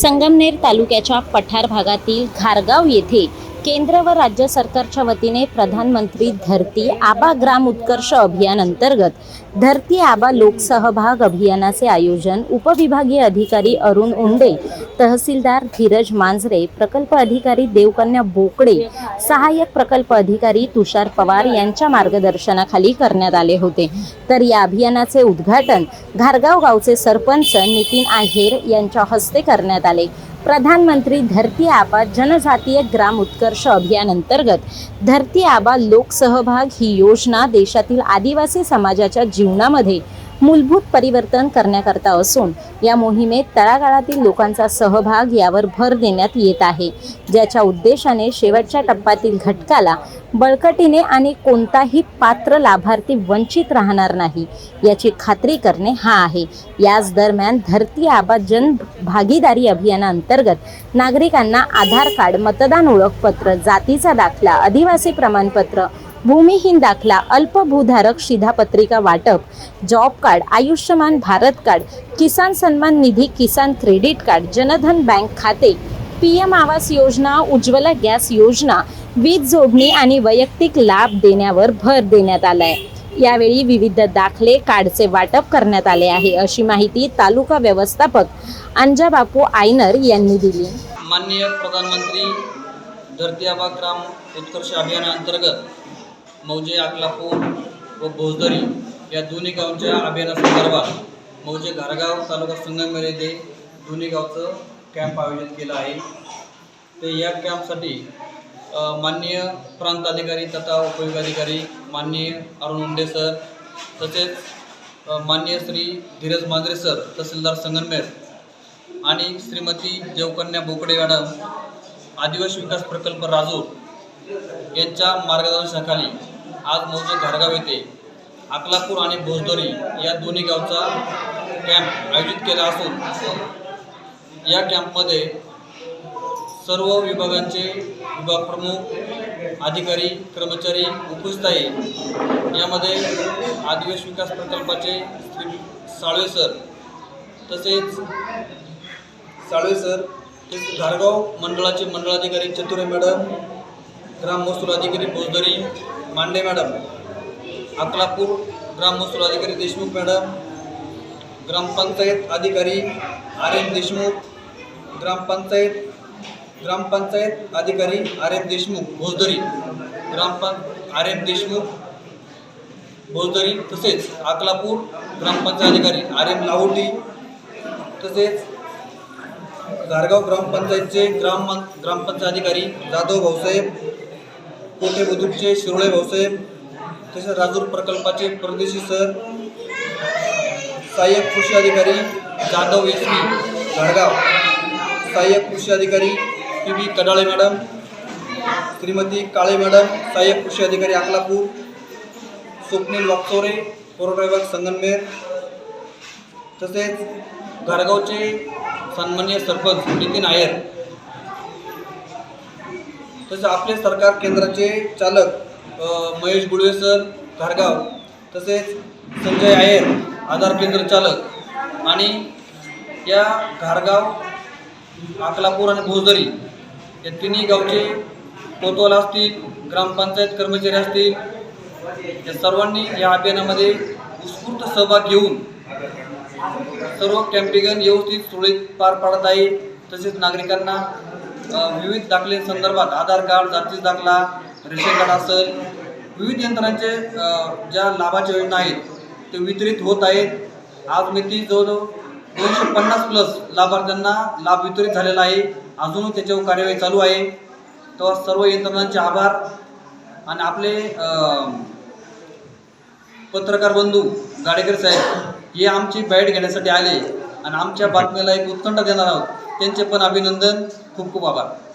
संगमनेर तालुक्याच्या पठार भागातील घारगाव येथे केंद्र व राज्य सरकारच्या वतीने प्रधानमंत्री धरती आबा ग्राम उत्कर्ष अभियान अंतर्गत धरती आबा लोकसहभाग अभियानाचे आयोजन उपविभागीय अधिकारी अरुण उंडे तहसीलदार धीरज मांजरे प्रकल्प अधिकारी देवकन्या बोकडे सहाय्यक प्रकल्प अधिकारी तुषार पवार यांच्या मार्गदर्शनाखाली करण्यात आले होते. तर या अभियानाचे उद्घाटन घारगाव गावचे सरपंच नितीन आहेर यांच्या हस्ते करण्यात आले. प्रधानमंत्री धरती आबा जनजातीय ग्राम उत्कर्ष अभियान अंतर्गत धरती आबा लोकसहभाग ही योजना देशातील आदिवासी समाजाच्या जीवनामध्ये मूलभूत परिवर्तन करण्याकरता असून या मोहिमेत तळागाळातील लोकांचा सहभाग यावर भर देण्यात येत आहे. ज्याच्या उद्देशाने शेवटच्या टप्प्यातील घटकाला बळकटीने आणि कोणताही पात्र लाभार्थी वंचित राहणार नाही याची खात्री करणे हा आहे. याच दरम्यान धरती आबा जन भागीदारी अभियानाअंतर्गत नागरिकांना आधार कार्ड मतदान ओळखपत्र जातीचा दाखला आदिवासी प्रमाणपत्र भूमिहीन दाखला अल्पभूधारक शिधापत्रिका वाटप job card Ayushman Bharat card Kisan Samman Nidhi Kisan credit card Jan Dhan bank खाते P M Awas Yojana Ujjwala gas योजना वीज जोडणी आणि वैयक्तिक लाभ देण्यावर भर देण्यात आलाय. यावेळी विविध दाखले कार्डचे वाटप करण्यात आले आहे अशी माहिती तालुका व्यवस्थापक अंजाबापू आयनर यांनी दिली. माननीय प्रधानमंत्री धरती आबा ग्राम उत्कर्ष अभियानाअंतर्गत मौजे अकलापूर व भोजदरी या दोन्ही गावच्या अभियानासंदर्भात मौजे घारगाव तालुका संगमेर येथे दोन्ही गावचं कॅम्प आयोजित केलं आहे. ते या कॅम्पसाठी माननीय प्रांत अधिकारी तथा अधिकारी माननीय अरुण उंडे सर तसेच माननीय श्री धीरज मांजरे सर तहसीलदार संगनमेर आणि श्रीमती देवकन्या बोकडे मॅडम आदिवासी विकास प्रकल्प राजूर यांच्या मार्गदर्शनाखाली आज मोजे घारगाव येथे अकलापूर आणि भोजदरी या दोन्ही गावचा कॅम्प आयोजित केला असून या कॅम्पमध्ये सर्व विभागांचे विभाग प्रमुख अधिकारी कर्मचारी उपस्थित आहे. यामध्ये आदिवासी विकास प्रकल्पाचे श्री साळवे सर तसेच साळवे सर तसेच धारगाव मंडळाचे मंडळाधिकारी चतुरे मॅडम ग्राम महसूल अधिकारी फौजदारी मांडे मॅडम अकलापूर ग्राम महसूल अधिकारी देशमुख मॅडम ग्रामपंचायत अधिकारी आर एम देशमुख ग्रामपंचायत ग्रामपंचायत अधिकारी आर एम देशमुख भोजदरी ग्रामपं आर एम देशमुख भोजदरी तसेच अकलापूर ग्रामपंचायत अधिकारी आर एम लाहोटी तसेच धारगाव ग्रामपंचायतचे ग्राम ग्रामपंचायत अधिकारी जाधव भाऊसाहेब कोटे बुद्रुकचे शिरोळे भाऊसाहेब तसेच राजूर प्रकल्पाचे परदेशी सर सहाय्यक कृषी अधिकारी जाधव एस पी गाडगाव सहाय्यक कृषी अधिकारी P B Kadale madam Shrimati Kale madam सहाय्यक कृषी अधिकारी अकलापूर स्वप्नील वागचोरे पुरवठा विभाग संगनमेर तसेच घाडगावचे सन्मान्य सरपंच नितीन आयर. तसेच आपले सरकार केंद्राचे चालक महेश गुळवे सर घारगाव तसेच संजय आयर आधार केंद्र चालक आणि या घारगाव अकलापूर आणि भोजदरी या तिन्ही गावचे कोतवाल असतील ग्रामपंचायत कर्मचारी असतील या सर्वांनी या अभियानामध्ये उत्स्फूर्त सहभाग घेऊन सर्व कॅम्पेगन व्यवस्थित सुरळीत पार पाडत आहे. तसेच नागरिकांना विविध दाखले संदर्भात आधार कार्ड जातीचा दाखला रेशन कार्ड असेल विविध यंत्रांचे ज्या लाभाच्या योजना आहेत ते वितरित होत आहेत. आज मिती जवळजवळ दोनशे पन्नास प्लस लाभार्थ्यांना लाभ वितरित झालेला आहे. अजूनही त्याच्यावर कार्यवाही चालू आहे. तेव्हा सर्व यंत्रणांचे आभार. आणि आपले पत्रकार बंधू गाडेकर साहेब हे आमची बॅट घेण्यासाठी आले. आणि आमच्या बातमीला एक उत्कंठ देणार आहोत. त्यांचे पण अभिनंदन. खूप खूप आभार.